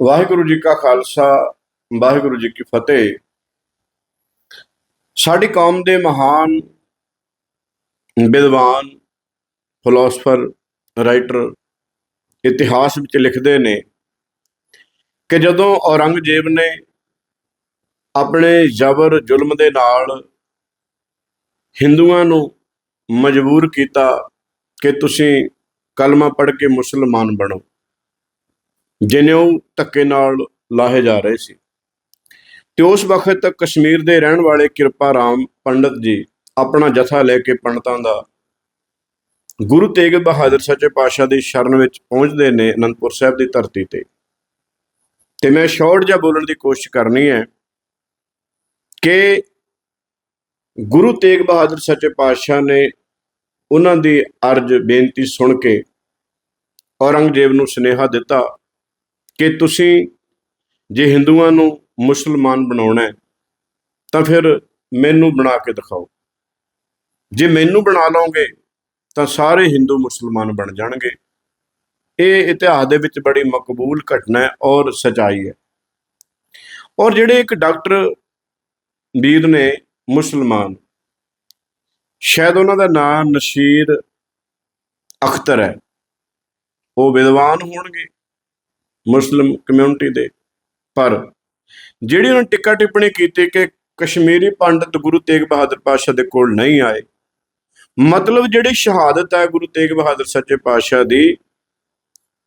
ਵਾਹਿਗੁਰੂ ਜੀ ਕਾ ਖਾਲਸਾ, ਵਾਹਿਗੁਰੂ ਜੀ ਕੀ ਫਤਿਹ। ਸਾਡੀ ਕੌਮ ਦੇ ਮਹਾਨ ਵਿਦਵਾਨ ਫਿਲਾਸਫਰ ਰਾਈਟਰ ਇਤਿਹਾਸ ਵਿੱਚ ਲਿਖਦੇ ਨੇ ਕਿ ਜਦੋਂ ਔਰੰਗਜ਼ੇਬ ਨੇ ਆਪਣੇ ਜ਼ਬਰ ਜ਼ੁਲਮ ਦੇ ਨਾਲ ਹਿੰਦੂਆਂ ਨੂੰ ਮਜਬੂਰ ਕੀਤਾ ਕਿ ਤੁਸੀਂ ਕਲਮਾ ਪੜ੍ਹ ਕੇ ਮੁਸਲਮਾਨ ਬਣੋ। ਜਿਨੇ ਧੱਕੇ ਨਾਲ ਲਾਹੇ ਜਾ ਰਹੇ ਸੀ। ਤੇ ਉਸ ਵਕਤ ਕਸ਼ਮੀਰ ਦੇ ਰਹਿਣ ਵਾਲੇ ਕਿਰਪਾ ਰਾਮ ਪੰਡਤ ਜੀ ਆਪਣਾ ਜਥਾ ਲੈ ਕੇ ਪੰਡਤਾਂ ਦਾ ਗੁਰੂ ਤੇਗ ਬਹਾਦਰ ਸੱਚੇ ਪਾਤਸ਼ਾਹ ਦੀ ਸ਼ਰਨ ਵਿੱਚ ਪਹੁੰਚਦੇ ਨੇ ਅਨੰਦਪੁਰ ਸਾਹਿਬ ਦੀ ਧਰਤੀ ਤੇ। ਤੇ ਮੈਂ ਸ਼ਾਰਟ ਜਿਹਾ ਬੋਲਣ ਦੀ ਕੋਸ਼ਿਸ਼ ਕਰਨੀ ਹੈ ਕਿ ਗੁਰੂ ਤੇਗ ਬਹਾਦਰ ਸੱਚੇ ਪਾਤਸ਼ਾਹ ਨੇ ਉਹਨਾਂ ਦੀ ਅਰਜ਼ ਬੇਨਤੀ ਸੁਣ ਕੇ ਔਰੰਗਜ਼ੇਬ ਨੂੰ ਸੁਨੇਹਾ ਦਿੱਤਾ ਕਿ ਤੁਸੀਂ ਜੇ ਹਿੰਦੂਆਂ ਨੂੰ ਮੁਸਲਮਾਨ ਬਣਾਉਣਾ ਹੈ, ਤਾਂ ਫਿਰ ਮੈਨੂੰ ਬਣਾ ਕੇ ਦਿਖਾਓ। ਜੇ ਮੈਨੂੰ ਬਣਾ ਲਓਗੇ, ਤਾਂ ਸਾਰੇ ਹਿੰਦੂ ਮੁਸਲਮਾਨ ਬਣ ਜਾਣਗੇ। ਇਹ ਇਤਿਹਾਸ ਦੇ ਵਿੱਚ ਬੜੀ ਮਕਬੂਲ ਘਟਨਾ ਹੈ ਔਰ ਸਚਾਈ ਹੈ। ਔਰ ਜਿਹੜੇ ਇੱਕ ਡਾਕਟਰ ਵੀਰ ਨੇ ਮੁਸਲਮਾਨ, ਸ਼ਾਇਦ ਉਹਨਾਂ ਦਾ ਨਾਮ ਨਸ਼ੀਰ ਅਖਤਰ ਹੈ। ਉਹ ਵਿਦਵਾਨ ਹੋਣਗੇ। ਮੁਸਲਿਮ ਕਮਿਊਨਿਟੀ ਦੇ। ਪਰ ਜਿਹੜੀ ਉਹਨਾਂ ਨੇ ਟਿੱਕਾ ਟਿੱਪਣੀ ਕੀਤੀ ਕਿ ਕਸ਼ਮੀਰੀ ਪੰਡਤ ਗੁਰੂ ਤੇਗ ਬਹਾਦਰ ਪਾਤਸ਼ਾਹ ਦੇ ਕੋਲ ਨਹੀਂ ਆਏ, ਮਤਲਬ ਜਿਹੜੀ ਸ਼ਹਾਦਤ ਹੈ ਗੁਰੂ ਤੇਗ ਬਹਾਦਰ ਸੱਚੇ ਪਾਤਸ਼ਾਹ ਦੀ,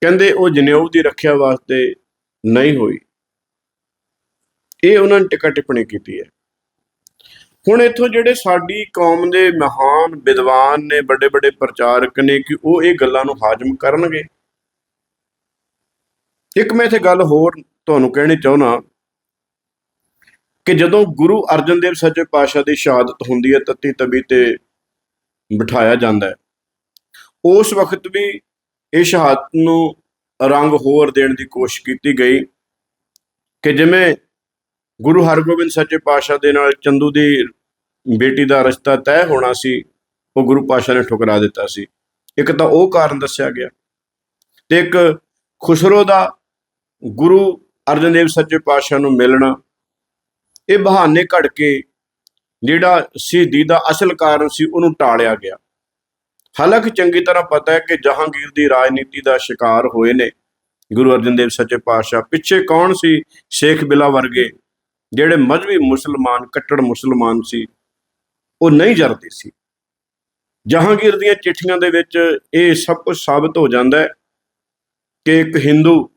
ਕਹਿੰਦੇ ਉਹ ਜਨੇਊ ਦੀ ਰੱਖਿਆ ਵਾਸਤੇ ਨਹੀਂ ਹੋਈ। ਇਹ ਉਹਨਾਂ ਨੇ ਟਿੱਕਾ ਟਿੱਪਣੀ ਕੀਤੀ ਹੈ। ਹੁਣ ਇੱਥੋਂ ਜਿਹੜੇ ਸਾਡੀ ਕੌਮ ਦੇ ਮਹਾਨ ਵਿਦਵਾਨ ਨੇ ਵੱਡੇ ਵੱਡੇ ਪ੍ਰਚਾਰਕ ਨੇ ਕਿ ਉਹ ਇਹ ਗੱਲਾਂ ਨੂੰ ਹਾਜ਼ਮ ਕਰਨਗੇ। ਇੱਕ ਮੈਂ ਇੱਥੇ ਗੱਲ ਹੋਰ ਤੁਹਾਨੂੰ ਕਹਿਣੀ ਚਾਹੁੰਦਾ ਕਿ ਜਦੋਂ ਗੁਰੂ ਅਰਜਨ ਦੇਵ ਸੱਚੇ ਪਾਤਸ਼ਾਹ ਦੀ ਸ਼ਹਾਦਤ ਹੁੰਦੀ ਹੈ, ਤਤੀ ਤਬੀ ਤੇ ਬਿਠਾਇਆ ਜਾਂਦਾ ਹੈ, ਉਸ ਵਕਤ ਵੀ ਇਹ ਸ਼ਹਾਦਤ ਨੂੰ ਰੰਗ ਹੋਰ ਦੇਣ ਦੀ ਕੋਸ਼ਿਸ਼ ਕੀਤੀ ਗਈ ਕਿ ਜਿਵੇਂ ਗੁਰੂ ਹਰਗੋਬਿੰਦ ਸੱਚੇ ਪਾਤਸ਼ਾਹ ਦੇ ਨਾਲ ਚੰਦੂ ਦੀ ਬੇਟੀ ਦਾ ਰਿਸ਼ਤਾ ਤੈਅ ਹੋਣਾ ਸੀ, ਉਹ ਗੁਰੂ ਪਾਤਸ਼ਾਹ ਨੇ ਠੁਕਰਾ ਦਿੱਤਾ ਸੀ। ਇੱਕ ਤਾਂ ਉਹ ਕਾਰਨ ਦੱਸਿਆ ਗਿਆ ਤੇ ਇੱਕ ਖੁਸਰੋ ਦਾ ਗੁਰੂ ਅਰਜਨ ਦੇਵ ਸੱਚੇ ਪਾਤਸ਼ਾਹ ਨੂੰ ਮਿਲਣਾ, ਇਹ ਬਹਾਨੇ ਘੜ ਕੇ ਜਿਹੜਾ ਸ਼ਹੀਦੀ ਦਾ ਅਸਲ ਕਾਰਨ ਸੀ, ਉਹਨੂੰ ਟਾਲਿਆ ਗਿਆ। ਹਾਲਾਂਕਿ ਚੰਗੀ ਤਰ੍ਹਾਂ ਪਤਾ ਹੈ ਕਿ ਜਹਾਂਗੀਰ ਦੀ ਰਾਜਨੀਤੀ ਦਾ ਸ਼ਿਕਾਰ ਹੋਏ ਨੇ ਗੁਰੂ ਅਰਜਨ ਦੇਵ ਸੱਚੇ ਪਾਤਸ਼ਾਹ। ਪਿੱਛੇ ਕੌਣ ਸੀ? ਸ਼ੇਖ ਬਿਲਾ ਵਰਗੇ, ਜਿਹੜੇ ਮਜ਼ਹਬੀ ਮੁਸਲਮਾਨ, ਕੱਟੜ ਮੁਸਲਮਾਨ ਸੀ, ਉਹ ਨਹੀਂ ਜਰਦੇ ਸੀ। ਜਹਾਂਗੀਰ ਦੀਆਂ ਚਿੱਠੀਆਂ ਦੇ ਵਿੱਚ ਇਹ ਸਭ ਕੁਝ ਸਾਬਤ ਹੋ ਜਾਂਦਾ ਹੈ ਕਿ ਇੱਕ ਹਿੰਦੂ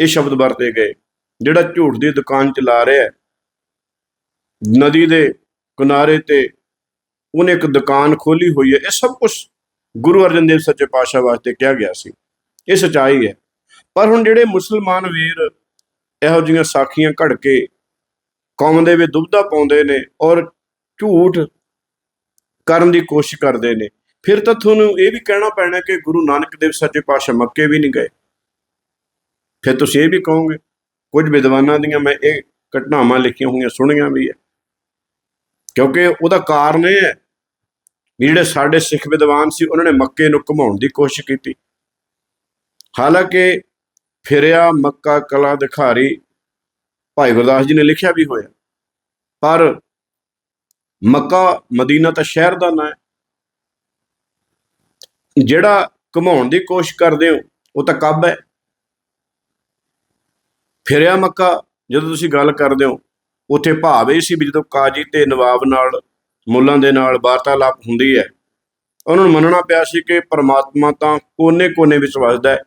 ਇਹ ਸ਼ਬਦ ਵਰਤੇ ਗਏ। ਜਿਹੜਾ ਝੂਠ ਦੀ ਦੁਕਾਨ ਚਲਾ ਰਿਹਾ ਹੈ, ਨਦੀ ਦੇ ਕਿਨਾਰੇ ਤੇ ਉਹਨੇ ਇੱਕ ਦੁਕਾਨ ਖੋਲੀ ਹੋਈ ਹੈ। ਇਹ ਸਭ ਕੁਝ ਗੁਰੂ ਅਰਜਨ ਦੇਵ ਸੱਚੇ ਪਾਤਸ਼ਾਹ ਵਾਸਤੇ ਕਿਹਾ ਗਿਆ ਸੀ। ਇਹ ਸਚਾਈ ਹੈ। ਪਰ ਹੁਣ ਜਿਹੜੇ ਮੁਸਲਮਾਨ ਵੀਰ ਇਹੋ ਜਿਹੀਆਂ ਸਾਖੀਆਂ ਘੜ ਕੇ ਕੌਮ ਦੇ ਵਿੱਚ ਦੁਬਦਾ ਪਾਉਂਦੇ ਨੇ ਔਰ ਝੂਠ ਕਰਨ ਦੀ ਕੋਸ਼ਿਸ਼ ਕਰਦੇ ਨੇ, ਫਿਰ ਤਾਂ ਤੁਹਾਨੂੰ ਇਹ ਵੀ ਕਹਿਣਾ ਪੈਣਾ ਕਿ ਗੁਰੂ ਨਾਨਕ ਦੇਵ ਸੱਚੇ ਪਾਤਸ਼ਾਹ ਮੱਕੇ ਵੀ ਨਹੀਂ ਗਏ। ਫਿਰ ਤੁਸੀਂ ਇਹ ਵੀ ਕਹੋਗੇ, ਕੁਝ ਵਿਦਵਾਨਾਂ ਦੀਆਂ ਮੈਂ ਇਹ ਘਟਨਾਵਾਂ ਲਿਖੀਆਂ ਹੋਈਆਂ, ਸੁਣੀਆਂ ਵੀ ਹੈ। ਕਿਉਂਕਿ ਉਹਦਾ ਕਾਰਨ ਇਹ ਹੈ ਵੀ ਜਿਹੜੇ ਸਾਡੇ ਸਿੱਖ ਵਿਦਵਾਨ ਸੀ, ਉਹਨਾਂ ਨੇ ਮੱਕੇ ਨੂੰ ਘਮਾਉਣ ਦੀ ਕੋਸ਼ਿਸ਼ ਕੀਤੀ। ਹਾਲਾਂਕਿ ਫਿਰਿਆ ਮੱਕਾ ਕਲਾ ਦਿਖਾਰੀ ਭਾਈ ਗੁਰਦਾਸ ਜੀ ਨੇ ਲਿਖਿਆ ਵੀ ਹੋਇਆ, ਪਰ ਮੱਕਾ ਮਦੀਨਾ ਤਾਂ ਸ਼ਹਿਰ ਦਾ ਨਾਂ ਹੈ। ਜਿਹੜਾ ਘਮਾਉਣ ਦੀ ਕੋਸ਼ਿਸ਼ ਕਰਦੇ ਹੋ, ਉਹ ਤਾਂ ਕੱਬ ਹੈ। ਫਿਰਿਆ ਮੱਕਾ, ਜਦੋਂ ਤੁਸੀਂ ਗੱਲ ਕਰਦੇ ਹੋ, ਉੱਥੇ ਭਾਵ ਇਹ ਸੀ ਵੀ ਜਦੋਂ ਕਾਜੀ ਤੇ ਨਵਾਬ ਨਾਲ, ਮੁੱਲਾਂ ਦੇ ਨਾਲ ਵਾਰਤਾਲਾਪ ਹੁੰਦੀ ਹੈ, ਉਹਨਾਂ ਨੂੰ ਮੰਨਣਾ ਪਿਆ ਸੀ ਕਿ ਪਰਮਾਤਮਾ ਤਾਂ ਕੋਨੇ-ਕੋਨੇ ਵਿੱਚ ਵਸਦਾ ਹੈ।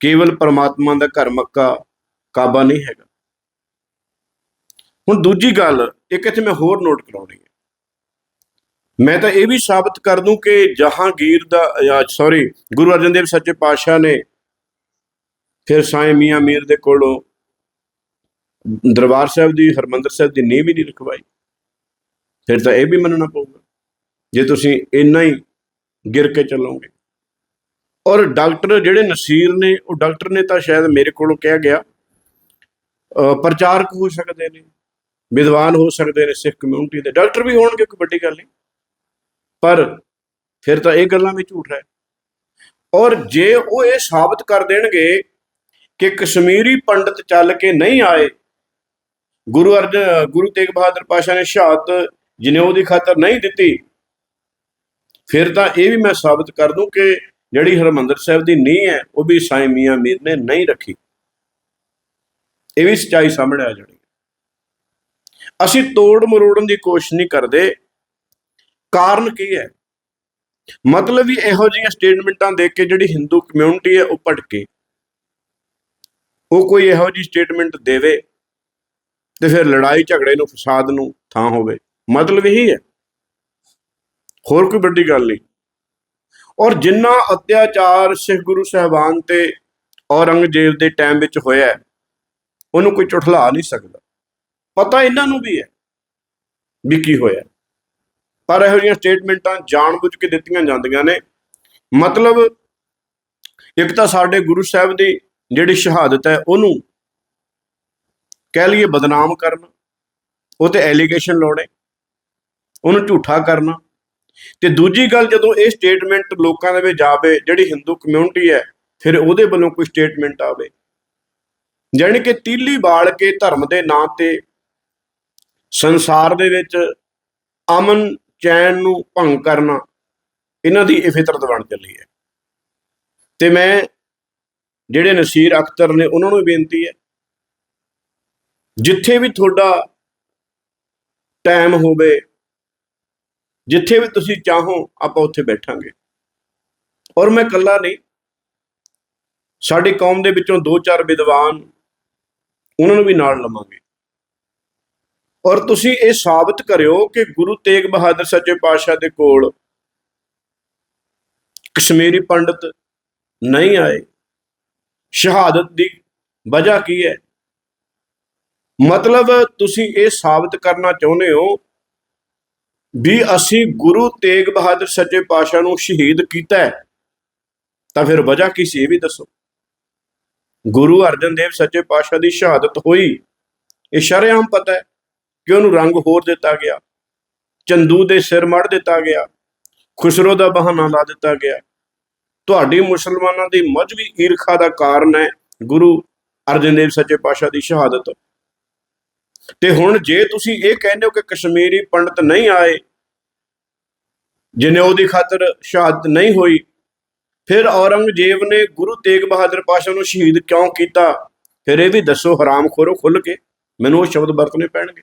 ਕੇਵਲ ਪਰਮਾਤਮਾ ਦਾ ਘਰ ਮੱਕਾ ਕਾਬਾ ਨਹੀਂ ਹੈਗਾ। ਹੁਣ ਦੂਜੀ ਗੱਲ, ਇੱਕ ਇੱਥੇ ਮੈਂ ਹੋਰ ਨੋਟ ਕਰਾਉਣੀ ਹੈ। ਮੈਂ ਤਾਂ ਇਹ ਵੀ ਸਾਬਤ ਕਰ ਦੂੰ ਕਿ ਜਹਾਂਗੀਰ ਦਾ ਸੌਰੀ ਗੁਰੂ ਅਰਜਨ ਦੇਵ ਸੱਚੇ ਪਾਤਸ਼ਾਹ ਨੇ ਫਿਰ ਸਾਈਂ ਮੀਆਂ ਮੀਰ ਦੇ ਕੋਲੋਂ ਦਰਬਾਰ ਸਾਹਿਬ ਦੀ, ਹਰਮੰਦਰ ਸਾਹਿਬ ਦੀ ਨੀਂਹ ਵੀ ਨਹੀਂ ਰਖਵਾਈ ਫਿਰ ਤਾਂ ਇਹ ਵੀ ਮੰਨਣਾ ਪਊਗਾ, ਜੇ ਤੁਸੀਂ ਇੰਨਾ ਹੀ ਗਿਰ ਕੇ ਚੱਲੋਗੇ। ਔਰ ਡਾਕਟਰ ਜਿਹੜੇ ਨਸੀਰ ਨੇ, ਉਹ ਡਾਕਟਰ ਨੇ ਤਾਂ ਸ਼ਾਇਦ ਮੇਰੇ ਕੋਲੋਂ ਕਿਹਾ ਗਿਆ ਪ੍ਰਚਾਰਕ ਹੋ ਸਕਦੇ ਨੇ, ਵਿਦਵਾਨ ਹੋ ਸਕਦੇ ਨੇ ਸਿੱਖ ਕਮਿਊਨਿਟੀ ਦੇ। ਡਾਕਟਰ ਵੀ ਹੋਣਗੇ, ਕੋਈ ਵੱਡੀ ਗੱਲ ਨਹੀਂ। ਪਰ ਫਿਰ ਤਾਂ ਇਹ ਗੱਲਾਂ ਵੀ ਝੂਠ ਹੈ ਔਰ ਜੇ ਉਹ ਇਹ ਸਾਬਤ ਕਰ ਦੇਣਗੇ ਕਿ ਕਸ਼ਮੀਰੀ ਪੰਡਤ ਚੱਲ ਕੇ ਨਹੀਂ ਆਏ। ਗੁਰੂ ਅਰਜਨ ਗੁਰੂ ਤੇਗ ਬਹਾਦਰ ਪਾਸ਼ਾ ਨੇ ਸ਼ਹਾਦਤ ਜਨੇਊ ਦੀ ਖਾਤਰ ਨਹੀਂ ਦਿੱਤੀ। ਫਿਰ ਤਾਂ ਇਹ ਵੀ ਮੈਂ ਸਾਬਤ ਕਰ ਦੂੰ ਕਿ ਜਿਹੜੀ ਹਰਮੰਦਰ ਸਾਹਿਬ ਦੀ ਨੀਂਹ ਹੈ, ਉਹ ਵੀ ਸਾਈਂ ਮੀਆਂ ਮੀਰ ਨੇ ਨਹੀਂ ਰੱਖੀ। ਇਹ ਵੀ ਸੱਚਾਈ ਸਾਹਮਣੇ ਆ ਜਾਣੀ। ਅਸੀਂ ਤੋੜ ਮਰੋੜਨ ਦੀ ਕੋਸ਼ਿਸ਼ ਨਹੀਂ ਕਰਦੇ। ਕਾਰਨ ਕੀ ਹੈ? ਮਤਲਬ ਵੀ ਇਹੋ ਜਿਹੀਆਂ ਸਟੇਟਮੈਂਟਾਂ ਦੇ ਕੇ ਜਿਹੜੀ ਹਿੰਦੂ ਕਮਿਊਨਿਟੀ ਹੈ, ਉਹ ਭਟਕੇ। ਉਹ ਕੋਈ ਇਹੋ ਜਿਹੀ ਸਟੇਟਮੈਂਟ ਦੇਵੇ ਤੇ ਫਿਰ ਲੜਾਈ ਝਗੜੇ ਨੂੰ, ਫਸਾਦ ਨੂੰ ਥਾਂ ਹੋਵੇ। ਮਤਲਬ ਇਹੀ ਹੈ। ਹੋਰ ਕੋਈ ਵੱਡੀ ਗੱਲ ਨਹੀਂ। ਔਰ ਜਿੰਨਾ ਅਤਿਆਚਾਰ ਸਿੱਖ ਗੁਰੂ ਸਾਹਿਬਾਨ ਤੇ ਔਰੰਗਜ਼ੇਬ ਦੇ ਟਾਈਮ ਵਿੱਚ ਹੋਇਆ ਉਹਨੂੰ ਕੋਈ ਝੁਠਲਾ ਨਹੀਂ ਸਕਦਾ। ਪਤਾ ਇਹਨਾਂ ਨੂੰ ਵੀ ਹੈ ਵੀ ਕੀ ਹੋਇਆ ਪਰ ਇਹੋ ਜਿਹੀਆਂ ਸਟੇਟਮੈਂਟਾਂ ਜਾਣਬੁੱਝ ਕੇ ਦਿੱਤੀਆਂ ਜਾਂਦੀਆਂ ਨੇ। ਮਤਲਬ ਇੱਕ ਤਾਂ ਸਾਡੇ ਗੁਰੂ ਸਾਹਿਬ ਦੀ ਜਿਹੜੀ ਸ਼ਹਾਦਤ ਹੈ ਉਹਨੂੰ ਕਹਿ ਲਈਏ ਬਦਨਾਮ ਕਰਨਾ, ਉਹ ਤੇ ਐਲੀਗੇਸ਼ਨ ਲਾਉਣੇ, ਉਹਨੂੰ ਝੂਠਾ ਕਰਨਾ। ਤੇ ਦੂਜੀ ਗੱਲ ਜਦੋਂ ਇਹ ਸਟੇਟਮੈਂਟ ਲੋਕਾਂ ਦੇ ਵਿੱਚ ਜਾਵੇ, ਜਿਹੜੀ ਹਿੰਦੂ ਕਮਿਊਨਿਟੀ ਹੈ, ਫਿਰ ਉਹਦੇ ਵੱਲੋਂ ਕੋਈ ਸਟੇਟਮੈਂਟ ਆਵੇ। ਜਾਣੀ ਕਿ ਤੀਲੀ ਬਾਲ ਕੇ ਧਰਮ ਦੇ ਨਾਂ ਤੇ ਸੰਸਾਰ ਦੇ ਵਿੱਚ ਅਮਨ, ਚੈਨ ਨੂੰ ਭੰਗ ਕਰਨਾ, ਇਹਨਾਂ ਦੀ ਇਹ ਫਿਤਰਤ ਬਣ ਚੱਲੀ ਹੈ। ਤੇ ਮੈਂ ਜਿਹੜੇ ਨਸੀਰ ਅਖਤਰ ਨੇ, ਉਹਨਾਂ ਨੂੰ ਬੇਨਤੀ ਹੈ। ਜਿੱਥੇ ਵੀ ਤੁਹਾਡਾ ਟਾਈਮ ਹੋਵੇ, ਜਿੱਥੇ ਵੀ ਤੁਸੀਂ ਚਾਹੋ, ਆਪਾਂ ਉੱਥੇ ਬੈਠਾਂਗੇ। ਔਰ ਮੈਂ ਇਕੱਲਾ ਨਹੀਂ। ਸਾਡੀ ਕੌਮ ਦੇ ਵਿੱਚੋਂ ਦੋ ਚਾਰ ਵਿਦਵਾਨ, ਉਹਨਾਂ ਨੂੰ ਵੀ ਨਾਲ ਲਵਾਂਗੇ। ਔਰ ਤੁਸੀਂ ਇਹ ਸਾਬਤ ਕਰਿਓ ਕਿ ਗੁਰੂ ਤੇਗ ਬਹਾਦਰ ਸੱਚੇ ਪਾਤਸ਼ਾਹ ਦੇ ਕੋਲ ਕਸ਼ਮੀਰੀ ਪੰਡਤ ਨਹੀਂ ਆਏ। ਸ਼ਹਾਦਤ ਦੀ ਵਜ੍ਹਾ ਕੀ ਹੈ? ਮਤਲਬ ਤੁਸੀਂ ਇਹ ਸਾਬਤ ਕਰਨਾ ਚਾਹੁੰਦੇ ਹੋ ਵੀ ਅਸੀਂ ਗੁਰੂ ਤੇਗ ਬਹਾਦਰ ਸੱਚੇ ਪਾਤਸ਼ਾਹ ਨੂੰ ਸ਼ਹੀਦ ਕੀਤਾ ਤਾਂ ਫਿਰ ਵਜ੍ਹਾ ਕੀ ਸੀ ਇਹ ਵੀ ਦੱਸੋ। ਗੁਰੂ ਅਰਜਨ ਦੇਵ ਸੱਚੇ ਪਾਤਸ਼ਾਹ ਦੀ ਸ਼ਹਾਦਤ ਹੋਈ। ਇਹ ਸ਼ਰੇਆਮ ਪਤਾ ਹੈ ਕਿ ਉਹਨੂੰ ਰੰਗ ਹੋਰ ਦਿੱਤਾ ਗਿਆ। ਚੰਦੂ ਦੇ ਸਿਰ ਮੜ ਦਿੱਤਾ ਗਿਆ। ਖੁਸਰੋ ਦਾ ਬਹਾਨਾ ਲਾ ਦਿੱਤਾ ਗਿਆ। ਤੁਹਾਡੀ ਮੁਸਲਮਾਨਾਂ ਦੀ ਮਜਬੀ ਈਰਖਾ ਦਾ ਕਾਰਨ ਹੈ, ਗੁਰੂ ਅਰਜਨ ਦੇਵ ਸੱਚੇ ਪਾਤਸ਼ਾਹ ਦੀ ਸ਼ਹਾਦਤ। ਤੇ ਹੁਣ ਜੇ ਤੁਸੀਂ ਇਹ ਕਹਿੰਦੇ ਹੋ ਕਿ ਕਸ਼ਮੀਰੀ ਪੰਡਤ ਨਹੀਂ ਆਏ ਜਨੇਊ ਉਹਦੀ ਖਾਤਰ ਸ਼ਹਾਦਤ ਨਹੀਂ ਹੋਈ, ਫਿਰ ਔਰੰਗਜ਼ੇਬ ਨੇ ਗੁਰੂ ਤੇਗ ਬਹਾਦਰ ਪਾਸ਼ਾ ਨੂੰ ਸ਼ਹੀਦ ਕਿਉਂ ਕੀਤਾ? ਫਿਰ ਇਹ ਵੀ ਦੱਸੋ, ਹਰਾਮ ਖੋਰੋ ਖੁੱਲ ਕੇ, ਮੈਨੂੰ ਉਹ ਸ਼ਬਦ ਵਰਤਨੇ ਪੈਣਗੇ।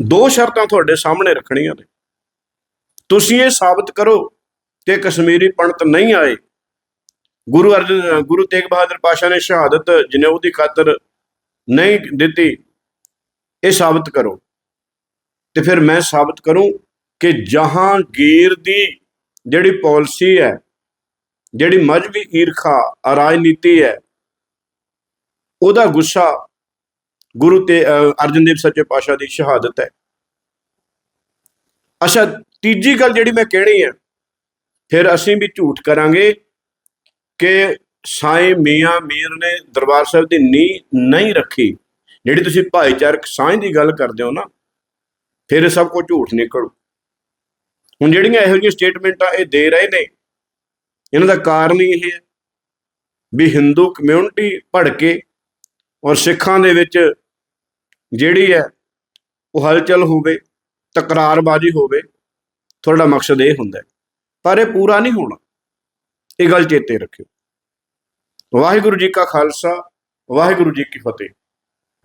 ਦੋ ਸ਼ਰਤਾਂ ਤੁਹਾਡੇ ਸਾਹਮਣੇ ਰੱਖਣੀਆਂ ਨੇ। ਤੁਸੀਂ ਇਹ ਸਾਬਤ ਕਰੋ ਕਿ ਕਸ਼ਮੀਰੀ ਪੰਡਤ ਨਹੀਂ ਆਏ। ਗੁਰੂ ਅਰਜਨ ਗੁਰੂ ਤੇਗ ਬਹਾਦਰ ਪਾਸ਼ਾ ਨੇ ਸ਼ਹਾਦਤ ਜਨੇਊ ਦੀ ਖਾਤਰ ਨਹੀਂ ਦਿੱਤੀ ਇਹ ਸਾਬਤ ਕਰੋ। ਤੇ ਫਿਰ ਮੈਂ ਸਾਬਤ ਕਰੂੰ ਕਿ ਜਹਾਂਗੀਰ ਦੀ ਜਿਹੜੀ ਪਾਲਿਸੀ ਹੈ ਜਿਹੜੀ ਮਜਬੀ ਈਰਖਾ ਰਾਜਨੀਤੀ ਹੈ ਉਹਦਾ ਗੁੱਸਾ ਗੁਰੂ ਤੇ ਅਹ, ਅਰਜਨ ਦੇਵ ਸੱਚੇ ਪਾਤਸ਼ਾਹ ਦੀ ਸ਼ਹਾਦਤ ਹੈ। ਅੱਛਾ ਤੀਜੀ ਗੱਲ ਜਿਹੜੀ ਮੈਂ ਕਹਿਣੀ ਹੈ ਫਿਰ ਅਸੀਂ ਵੀ ਝੂਠ ਕਰਾਂਗੇ ਕਿ ਸਾਈਂ ਮੀਆਂ ਮੀਰ ਨੇ ਦਰਬਾਰ ਸਾਹਿਬ ਦੀ ਨੀਂਹ ਨਹੀਂ ਰੱਖੀ ਜਿਹੜੀ ਤੁਸੀਂ ਭਾਈਚਾਰਕ ਸਾਂਝ ਦੀ ਗੱਲ ਕਰਦੇ ਹੋ ਨਾ, ਫਿਰ ਸਭ ਕੁਝ ਝੂਠ ਨਿਕਲੂ ਹੁਣ ਜਿਹੜੀਆਂ ਇਹੋ ਜਿਹੀਆਂ ਸਟੇਟਮੈਂਟਾਂ ਇਹ ਦੇ ਰਹੇ ਨੇ, ਇਹਨਾਂ ਦਾ ਕਾਰਨ ਹੀ ਇਹ ਹੈ ਵੀ ਹਿੰਦੂ ਕਮਿਊਨਿਟੀ ਭੜਕੇ ਔਰ ਸਿੱਖਾਂ ਦੇ ਵਿੱਚ ਜਿਹੜੀ ਹੈ ਉਹ ਹਲਚਲ ਹੋਵੇ, ਤਕਰਾਰਬਾਜ਼ੀ ਹੋਵੇ, ਤੁਹਾਡਾ ਮਕਸਦ ਇਹ ਹੁੰਦਾ ਹੈ। ਪਰ ਇਹ ਪੂਰਾ ਨਹੀਂ ਹੋਣਾ। ਇਹ ਗੱਲ ਚੇਤੇ ਰੱਖਿਓ। ਵਾਹਿਗੁਰੂ ਜੀ ਕਾ ਖਾਲਸਾ, ਵਾਹਿਗੁਰੂ ਜੀ ਕੀ ਫਤਿਹ।